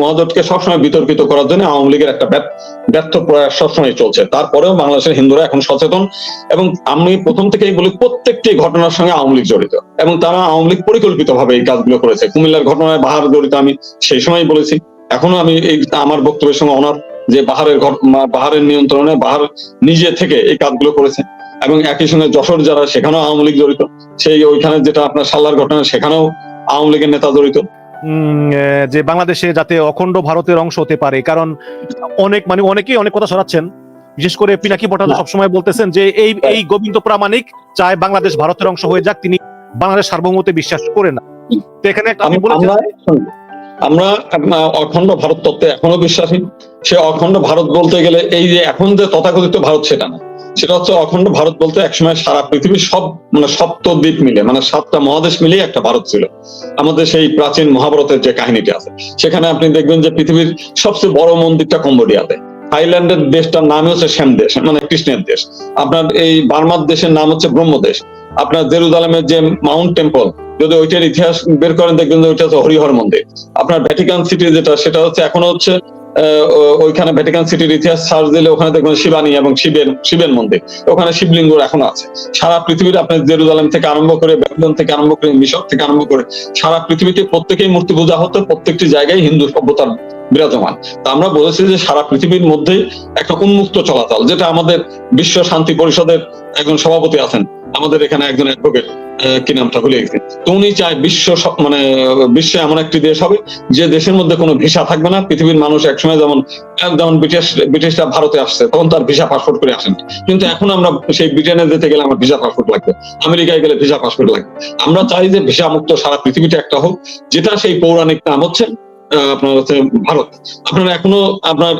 মহাজোটকে সবসময় বিতর্কিত করার জন্য আওয়ামী লীগের একটা ব্যর্থ- প্রয়াস সবসময় চলছে। তারপরেও বাংলাদেশের হিন্দুরা এখন সচেতন এবং আমি প্রথম থেকেই বলি, প্রত্যেকটি ঘটনার সঙ্গে আওয়ামী লীগ জড়িত এবং তারা আওয়ামী লীগ পরিকল্পিত ভাবে এই কাজগুলো করেছে। কুমিল্লার ঘটনায় বাহার জড়িত আমি সেই সময় বলেছি। এখনও আমি এই আমার বক্তব্যের সঙ্গে অনার যে বাহারের বাহারের নিয়ন্ত্রণে বাহার নিজে থেকে এই কাজগুলো করেছে এবং একই সঙ্গে যশোর যারা, সেখানেও আওয়ামী লীগ জড়িত। সেই ওইখানে যেটা আপনার সাল্লার ঘটনা, সেখানেও আওয়ামী লীগের নেতা জড়িত। যে বাংলাদেশে যাতে অখণ্ড ভারতের অংশ হতে পারে কারণ অনেক মানে অনেকেই অনেক কথা শোনাচ্ছেন বিশেষ করে পিনাকি ভট্টাচার্য। সবসময় বলতেছেন যে এই এই গোবিন্দ প্রামাণিক চায় বাংলাদেশ ভারতের অংশ হয়ে যাক তিনি বাংলাদেশ সার্বভৌমতে বিশ্বাস করে না তো এখানে একটা আমি বলেছেন আমরা অখণ্ড ভারত তত্ত্বে এখনও বিশ্বাসী। সে অখণ্ড ভারত বলতে গেলে এই যে এখন যে তথাকথিত ভারত, সেটা না। সেটা হচ্ছে অখণ্ড ভারত বলতে একসময় সারা পৃথিবীর সব মানে সপ্ত দ্বীপ মিলে মানে সাতটা মহাদেশ মিলিয়ে একটা ভারত ছিল। আমাদের সেই প্রাচীন মহাভারতের যে কাহিনীটি আছে, সেখানে আপনি দেখবেন যে পৃথিবীর সবচেয়ে বড় মন্দিরটা কম্বোডিয়াতে। থাইল্যান্ডের দেশটার নাম হচ্ছে শ্যাম দেশ মানে কৃষ্ণের দেশ। আপনার এই বার্মার দেশের নাম হচ্ছে ব্রহ্মদেশ। আপনার জেরুজালেমের যে মাউন্ট টেম্পল, যদি ওইটার ইতিহাস বের করেন, দেখবেন যে ওইটা হচ্ছে হরিহর মন্দির। আপনার ভ্যাটিকান সিটি যেটা, সেটা হচ্ছে এখনও হচ্ছে ওইখানে ভ্যাটিকান সিটির ইতিহাস সার্চ দিলে ওখানে দেখবেন শিবানী এবং শিবের শিবের মন্দির। ওখানে শিবলিঙ্গ এখনও আছে। সারা পৃথিবীতে আপনার জেরুজালেম থেকে আরম্ভ করে, ব্যাবিলন থেকে আরম্ভ করে, মিশর থেকে আরম্ভ করে, সারা পৃথিবীতে প্রত্যেকেই মূর্তি পূজা হতো, প্রত্যেকটি জায়গায় হিন্দু সভ্যতার বিরাজমান। তা আমরা বলেছি যে সারা পৃথিবীর মধ্যেই একটা উন্মুক্ত চলাচল, যেটা আমাদের বিশ্ব শান্তি পরিষদের একজন সভাপতি আছেন আমাদের এখানে একজন অ্যাডভোকেট কি নামটা ভুলে গেছি। তো উনি চায় বিশ্ব মানে বিশ্বে এমন একটি দেশ হবে যে দেশের মধ্যে কোনো ভিসা থাকবে না। পৃথিবীর মানুষ একসময় যেমন যেমন ব্রিটিশ, ব্রিটিশরা ভারতে আসছে, তখন তার ভিসা পাসপোর্ট করে আসেন। কিন্তু এখন আমরা সেই ব্রিটেনে যেতে গেলে আমার ভিসা পাসপোর্ট লাগবে। আমেরিকায় গেলে ভিসা পাসপোর্ট লাগবে। আমরা চাই যে ভিসা মুক্ত সারা পৃথিবীতে একটা হোক, যেটা সেই পৌরাণিক নাম হচ্ছে আপনার হচ্ছে ভারত। আপনার এখনও আপনার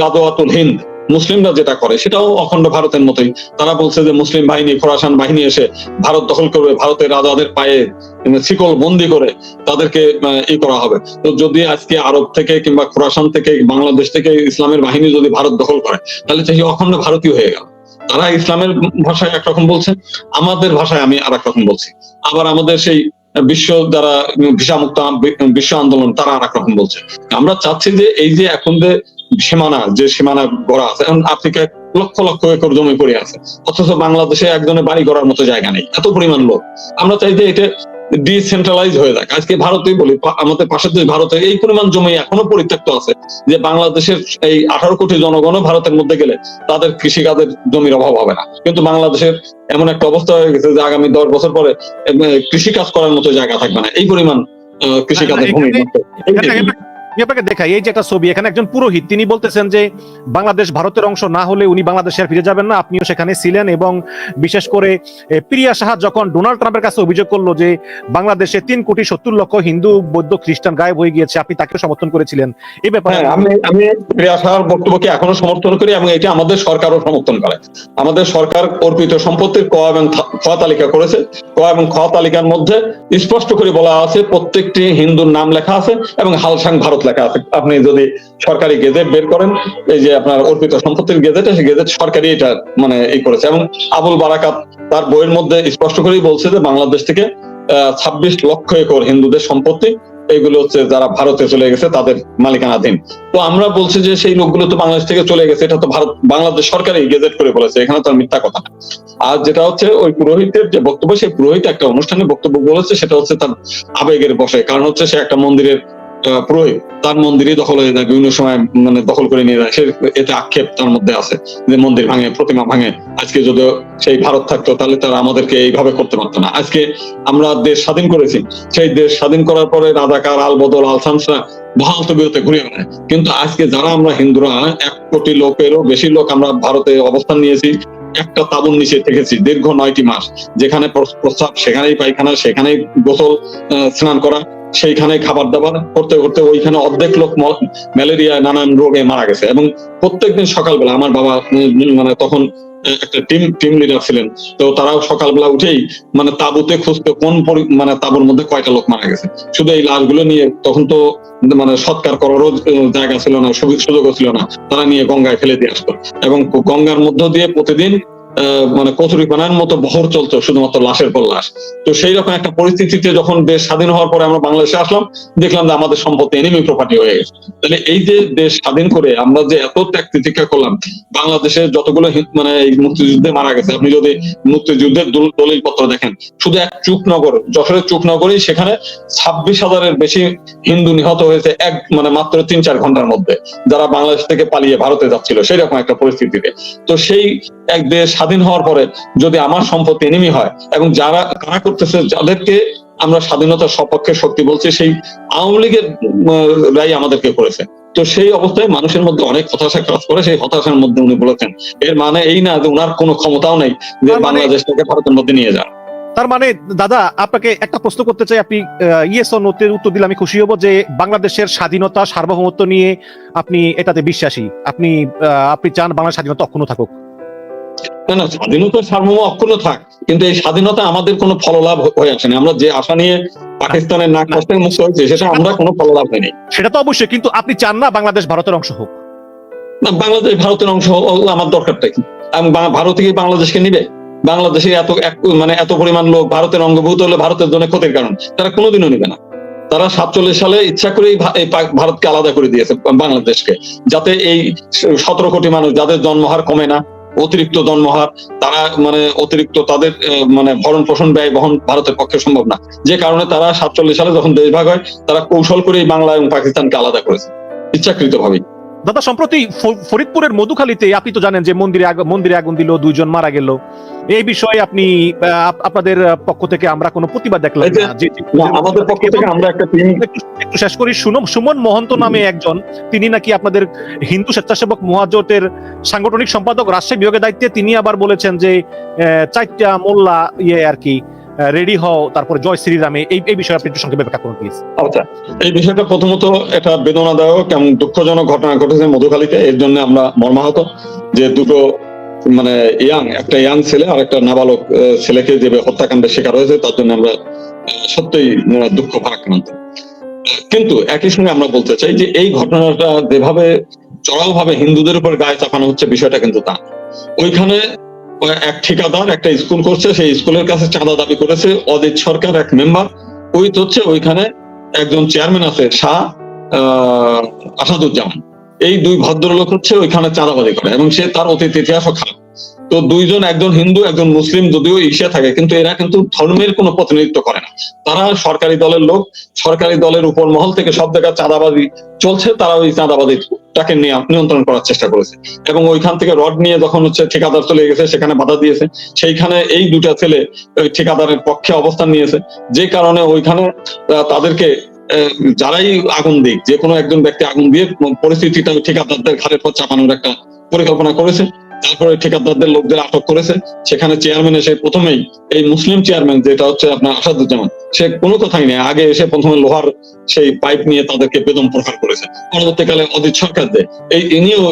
গাদোয়াতুল হিন্দ মুসলিমরা যেটা করে, সেটাও অখণ্ড ভারতের মতোই। তারা বলছে যে মুসলিম বাহিনী, খোরাসান বাহিনী এসে ভারত দখল করবে, ভারতের রাজাদের পায়ে শিকল বন্দি করে তাদেরকে ই করা হবে। তো যদি আজকে আরব থেকে কিংবা খোরাসান থেকে, বাংলাদেশ থেকে ইসলামের বাহিনী যদি ভারত দখল করে, তাহলে সেই অখণ্ড ভারতীয় হয়ে গেল। তারা ইসলামের ভাষায় একরকম বলছে, আমাদের ভাষায় আমি আর রকম বলছি। আবার আমাদের সেই বিশ্ব দ্বারা ভিসা মুক্ত বিশ্ব আন্দোলন, তারা আর রকম বলছে। আমরা চাচ্ছি যে এই যে এখন যে সীমানা যে সীমানা গড়া আছে, এখন আফ্রিকায় লক্ষ লক্ষ একর জমি পড়ে আছে। অথচ বাংলাদেশে একজনের বাড়ি করার মতো জায়গা নেই, এত পরিমাণ লোক। আমরা চাই যে এটা ডিসেন্ট্রালাইজ হয়ে যাক। আজকে ভারতেই বলি আমাদের পাশের দেশ ভারতে এই পরিমাণ জমি এখনও পরিত্যক্ত আছে যে বাংলাদেশের এই আঠারো কোটি জনগণও ভারতের মধ্যে গেলে তাদের কৃষিকাজের জমির অভাব হবে না। কিন্তু বাংলাদেশের এমন একটা অবস্থা হয়ে গেছে যে আগামী দশ বছর পরে কৃষি কাজ করার মতো জায়গা থাকবে না। এই পরিমাণ কৃষিকাজের ভূমি আমি আপনাকে দেখাই, এই যে একটা ছবি, এখানে একজন পুরোহিত, তিনি বলতেছেন যে বাংলাদেশ ভারতের অংশ না হলে উনি বাংলাদেশে আর ফিরে যাবেন না, আপনিও সেখানে ছিলেন এবং বিশেষ করে প্রিয়া সাহা যখন ডোনাল্ড ট্রাম্পের কাছে অভিযোগ করল যে বাংলাদেশে তিন কোটি সত্তর লক্ষ হিন্দু, বৌদ্ধ, খ্রিস্টান গায়েব হয়ে গিয়েছে, আপনি তাকেও সমর্থন করেছিলেন এই ব্যাপারে হ্যাঁ আমি আমি প্রিয়া সাহার বক্তব্যকে এখনও সমর্থন করি এবং এটা আমাদের সরকারও সমর্থন করে। আমাদের সরকার অর্পিত সম্পত্তির ক এবং খ তালিকা করেছে। ক এবং খ তালিকার মধ্যে স্পষ্ট করে বলা আছে, প্রত্যেকটি হিন্দুর নাম লেখা আছে এবং হালসাং ভারত লেখা আছে। আপনি যদি সরকারি গেজেট বের করেন, এই যে আপনার অর্পিত সম্পত্তির গেজেট, সেই গেজেট সরকারি এটা মানে এই করেছে। এবং আবুল বারাকাত তার বইয়ের মধ্যে স্পষ্ট করেই বলছে যে বাংলাদেশ থেকে ছাব্বিশ লক্ষ একর হিন্দুদের সম্পত্তি এইগুলো হচ্ছে যারা ভারতে চলে গেছে, তাদের মালিকানাধীন। তো আমরা বলছি যে সেই লোকগুলো তো বাংলাদেশ থেকে চলে গেছে, এটা তো ভারত বাংলাদেশ সরকারই গেজেট করে বলেছে, এখানে তো মিথ্যা কথা না। আর যেটা হচ্ছে, ওই পুরোহিতের যে বক্তব্য, সেই পুরোহিত একটা অনুষ্ঠানে বক্তব্য বলেছে, সেটা হচ্ছে তার আবেগের বসে কারণ হচ্ছে সে একটা মন্দিরের আহ, পুরোহিত তার মন্দিরই দখল হয়ে যায় বিভিন্ন সময় মানে দখল করে নিয়ে যায়। সে এতে আক্ষেপ তার মধ্যে আছে যে মন্দির ভাঙে প্রতিমা ভাঙে। আজকে যদি সেই ভারত থাকতো তাহলে তারা আমাদেরকে এইভাবে করতে পারতো না। আজকে আমরা দেশ স্বাধীন করেছি। সেই দেশ স্বাধীন করার পরে রাজাকার আল বদল আল শামসরা বহাল তবিয়তে ঘুরে বেড়ায়। কিন্তু আজকে যারা আমরা হিন্দুরা এক কোটি লোকেরও বেশি লোক আমরা ভারতে অবস্থান নিয়েছি। একটা তাবুর নিচে থেকেছি দীর্ঘ নয়টি মাস। যেখানে প্রস- প্রস্রাব সেখানেই পায়খানা সেখানেই গোসল স্নান করা। সেইখানে খাবার দাবার করতে করতে ওইখানে অর্ধেক লোক ম্যালেরিয়া নানান রোগে মারা গেছে এবং প্রত্যেকদিন সকালবেলা আমার বাবা মানে তখন একটা টিম টিম লিডার ছিলেন। তো তারাও সকালবেলা উঠেই মানে তাঁবুতে খুঁজতে কোন মানে তাঁবুর মধ্যে কয়টা লোক মারা গেছে। শুধু এই লাশগুলো নিয়ে তখন তো মানে সৎকার করারও আহ, জায়গা ছিল না সুযোগ সুযোগও ছিল না। তারা নিয়ে গঙ্গায় ফেলে দিয়ে আসতো। এবং গঙ্গার মধ্য দিয়ে প্রতিদিন মানে কচুরিপানার মতো বহর চলতো, শুধুমাত্র লাশের পর লাশ। তো সেই রকম একটা পরিস্থিতিতে যখন দেশ স্বাধীন হওয়ার পরে আমরা বাংলাদেশে আসলাম, দেখলাম যে আমাদের সম্পত্তি এনিমি প্রপার্টি হয়ে গেছে। তাহলে এই যে দেশ স্বাধীন করে আমরা যে এত ত্যাগ তিতিক্ষা করলাম, বাংলাদেশে যতগুলো মানে এই মুক্তিযুদ্ধে মারা গেছে, আপনি যদি মুক্তিযুদ্ধের দলিল পত্র দেখেন, শুধু এক চুকনগর যশোরের চুকনগরেই সেখানে ছাব্বিশ হাজারের বেশি হিন্দু নিহত হয়েছে এক মানে মাত্র তিন চার ঘণ্টার মধ্যে, যারা বাংলাদেশ থেকে পালিয়ে ভারতে যাচ্ছিল, সেই রকম একটা পরিস্থিতিতে। তো সেই এক দেশ স্বাধীন হওয়ার পরে যদি আমার সম্পত্তি এনিমি হয় এবং যারা কারা করতেছে যাদেরকে আমরা স্বাধীনতার সপক্ষে শক্তি বলছি সেই আওয়ামী লীগের রাই আমাদেরকে করেছে। তো সেই অবস্থায় মানুষের মধ্যে অনেক হতাশা কাজ করে সেই হতাশার মধ্যে উনি বলেছেন এর মানে এই না যে ওনার কোনো ক্ষমতাও নেই যে মানে- বাংলাদেশটাকে ভারতের মধ্যে নিয়ে যান। তার মানে দাদা আপনাকে একটা প্রশ্ন করতে চাই আপনি ইয়েস ও নোতের উত্তর দিলে আমি খুশি হব যে বাংলাদেশের স্বাধীনতা সার্বভৌমত্ব নিয়ে আপনি এটাতে বিশ্বাসী। আপনি আহ, আপনি চান বাংলার স্বাধীনতা অক্ষুণ্ণ থাকুক। না না সার্বভৌম অক্ষুণ্ণ থাক কিন্তু এই স্বাধীনতা আমাদের কোনো ফললাভ হয়ে আসেনি আমরা যে আশা নিয়ে পাকিস্তানের নাক কষ্টে মুক্ত হয়েছে সেটা আমরা কোনো ফললাভ হয়নি। সেটা তো অবশ্যই কিন্তু আপনি চান না বাংলাদেশ ভারতের অংশ হোক। না বাংলাদেশ ভারতের অংশ আমার দরকারটা কি আমি ভারত কি বাংলাদেশকে নিবে? বাংলাদেশে এত মানে এত পরিমাণ লোক ভারতের অঙ্গভূত হলে ভারতের জন্য ক্ষতির কারণ তারা কোনোদিনও নিবে না। তারা সাতচল্লিশ সালে ইচ্ছা করে এই ভারতকে আলাদা করে দিয়েছে বাংলাদেশকে যাতে এই সতেরো কোটি মানুষ যাদের জন্মহার কমে না অতিরিক্ত জন্মহার, তারা মানে অতিরিক্ত তাদের মানে ভরণ পোষণ ব্যয় বহন ভারতের পক্ষে সম্ভব না। যে কারণে তারা সাতচল্লিশ সালে যখন দেশ ভাগ হয়, তারা কৌশল করেই বাংলা এবং পাকিস্তানকে আলাদা করেছে ইচ্ছাকৃত ভাবে দাদা সম্প্রতি ফরিদপুরের মধুখালীতে আপনি তো জানেন যে মন্দিরে মন্দিরে আগুন দিল দুইজন মারা গেল। এই বিষয়ে আপনি আপনাদের পক্ষ থেকে আমরা কোনো প্রতিবাদ দেখলাম না যে- যে- আমাদের পক্ষ থেকে আমরা একটা টিম একটু শেষ করি। সুমন সুমন মহন্ত নামে একজন তিনি নাকি আপনাদের হিন্দু স্বেচ্ছাসেবক মহাজোটের সাংগঠনিক সম্পাদক রাজশাহী বিভাগের দায়িত্বে। তিনি আবার বলেছেন যে আহ, চারটা মোল্লা ইয়ে আর কি রেডি হও, তারপরে জয় শ্রীরামে এই এই বিষয়ে আপনি একটু সংক্ষেপে ব্যাখ্যা করুন প্লিজ আচ্ছা এই বিষয়টা প্রথমত এটা বেদনাদায়ক এবং দুঃখজনক ঘটনা ঘটেছে মধুখালীতে, এর জন্য আমরা মর্মাহত যে দুটো মানে ইয়াং একটা ইয়াং ছেলে আর একটা নাবালক ছেলেকে যে হত্যাকাণ্ডের শিকার হয়েছে, তার জন্য আমরা সত্যিই দুঃখ ভারাক্রান্ত। কিন্তু একই সঙ্গে আমরা বলতে চাই যে এই ঘটনাটা যেভাবে চড়াও ভাবে হিন্দুদের উপর গায়ে চাপানো হচ্ছে, বিষয়টা কিন্তু তা ওইখানে এক ঠিকাদার একটা স্কুল করছে সেই স্কুলের কাছে চাঁদা দাবি করেছে অজিত সরকার এক মেম্বার ওই হচ্ছে ওইখানে একজন চেয়ারম্যান আছে শাহ আহ, আসাদুজ্জামান। এই দুই ভদ্রলোক হচ্ছে ওইখানে চাঁদাবাজি করে এবং সে তার অতীত ইতিহাসও খারাপ। তো দুইজন, একজন হিন্দু, একজন মুসলিম, যদিও ইসে থাকে, কিন্তু এরা কিন্তু ধর্মের কোনো প্রতিনিধিত্ব করে না। তারা সরকারি দলের লোক, সরকারি দলের উপর মহল থেকে সব জায়গায় চাঁদাবাজি চলছে, তারা ওই চাঁদাবাজিটাকে নিয়ে- নিয়ন্ত্রণ করার চেষ্টা করেছে। এবং ওইখান থেকে রড নিয়ে যখন হচ্ছে ঠিকাদার চলে গেছে, সেখানে বাধা দিয়েছে, সেইখানে এই দুটা ছেলে ওই ঠিকাদারের পক্ষে অবস্থান নিয়েছে। যে কারণে ওইখানে তাদেরকে যারাই আগুন দিক, যে কোনো একজন ব্যক্তি আগুন দিয়ে পরিস্থিতিটা ঠিকাদারদের ঘাড়ের পর চাপানোর একটা পরিকল্পনা করেছে। তারপরে ঠিকাদারদের লোকদের আটক করেছে। সেখানে চেয়ারম্যান এসে প্রথমেই এই মুসলিম চেয়ারম্যান যেটা হচ্ছে আপনার আসাদুজ্জামান, সে কোনো কথাই নেই। আগে এসে প্রথমে লোহার সেই পাইপ নিয়ে তাদেরকে বেদম প্রহার করেছে। পরবর্তীকালে অজিত সরকার দেয় এই ইনিও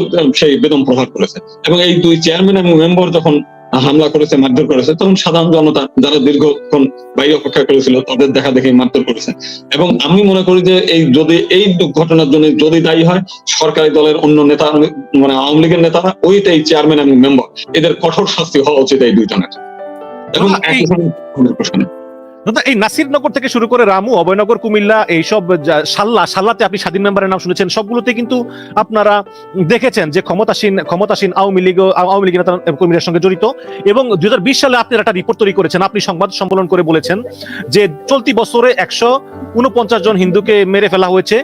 সেই বেদম প্রহার করেছে। এবং এই দুই চেয়ারম্যান এবং মেম্বার যখন হামলা করেছে মারধর করেছে তখন সাধারণ জনতা যারা দীর্ঘক্ষণ বাইরে অপেক্ষা করেছিল তাদের দেখা দেখে মারধর করেছে। এবং আমি মনে করি যে এই যদি এই ঘটনার জন্য যদি দায়ী হয় সরকারি দলের অন্য নেতা মানে আওয়ামী লীগের নেতারা ওইটাই চেয়ারম্যান এবং মেম্বার এদের কঠোর শাস্তি হওয়া উচিত এই দুইজনের। এবং একই সঙ্গে এই নাসিরনগর থেকে শুরু করে রামু, অভয়নগর, কুমিল্লা, এইসব সাল্লা, সাল্লাতে আপনি স্বাধীন মেম্বারের নাম শুনেছেন, সবগুলোতে কিন্তু আপনারা দেখেছেন যে ক্ষমতাসীন ক্ষমতাসীন আওয়ামী লীগ, আওয়ামী লীগের নেতা কর্মীদের সঙ্গে জড়িত। এবং দুই সালে আপনি একটা রিপোর্ট তৈরি করেছেন, আপনি সংবাদ সম্মেলন করে বলেছেন যে চলতি বছরে একশো উনপঞ্চাশ জন হিন্দুকে মেরে ফেলা হয়েছে।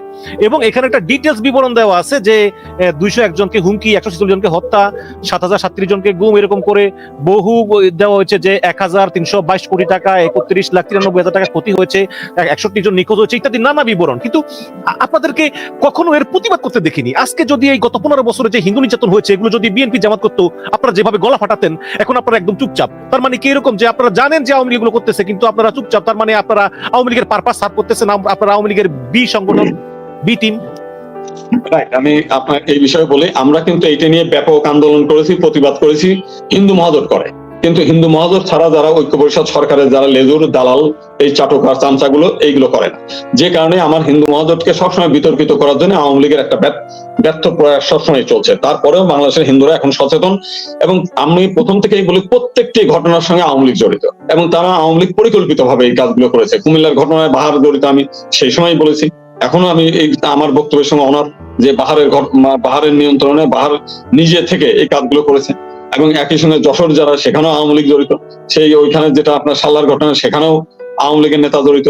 এবং এখানে একটা ডিটেলস বিবরণ দেওয়া আছে যে দুইশো একজনকে হুমকি, একশো ছেচল্লিশ জনকে হত্যা, সাত হাজার সাতত্রিশ জনকে গুম, এরকম করে বহু দেওয়া হয়েছে যে এক হাজার তিনশো বাইশ কোটি টাকা, একত্রিশ লাখ তিরানব্বই হাজার টাকা ক্ষতি হয়েছে একষট্টি জন নিখোঁজ হয়েছে ইত্যাদি নানা বিবরণ। কিন্তু আপনাদেরকে কখনো এর প্রতিবাদ করতে দেখিনি। আজকে যদি এই গত পনেরো বছরে যে হিন্দু নির্যাতন হয়েছে, এগুলো যদি বিএনপি জামাত করতো, আপনারা যেভাবে গলা ফাটাতেন, এখন আপনারা একদম চুপচাপ। তার মানে কি এরকম যে আপনারা জানেন যে আওয়ামী লীগ করতেছে, কিন্তু আপনারা চুপচাপ, তার মানে আপনারা আওয়ামী লীগের পারপাস সার্ভ করতেছেন আপনারা আওয়ামী লীগের বি সংগঠন, বি টিম। আমি আপনার এই বিষয়ে বলি, আমরা কিন্তু এইটা নিয়ে ব্যাপক আন্দোলন করেছি, প্রতিবাদ করেছি, হিন্দু মহাজোট করে। কিন্তু হিন্দু মহাজোট ছাড়া যারা ঐক্য পরিষদ সরকারের যারা লেজুর, দালাল, এই চাটকার, চামচাগুলো এইগুলো করে না। যে কারণে আমার হিন্দু মহাজোটকে সবসময় বিতর্কিত করার জন্য আওয়ামী লীগের একটা ব্যর্থ- প্রয়াস সবসময় চলছে। তারপরেও বাংলাদেশের হিন্দুরা এখন সচেতন এবং আমি প্রথম থেকেই বলি, প্রত্যেকটি ঘটনার সঙ্গে আওয়ামী লীগ জড়িত এবং তারা আওয়ামী লীগ পরিকল্পিত ভাবে এই কাজগুলো করেছে। কুমিল্লার ঘটনায় বাহার জড়িত আমি সেই সময় বলেছি। এখনও আমি এই আমার বক্তব্যের সঙ্গে অনার যে বাহারের বাহারের নিয়ন্ত্রণে বাহার নিজে থেকে এই কাজগুলো করেছে। এবং একই সঙ্গে যশোর যারা, সেখানেও আওয়ামী লীগ জড়িত। সেই ওইখানে যেটা আপনার সাল্লার ঘটনা, সেখানেও আওয়ামী লীগের নেতা জড়িত।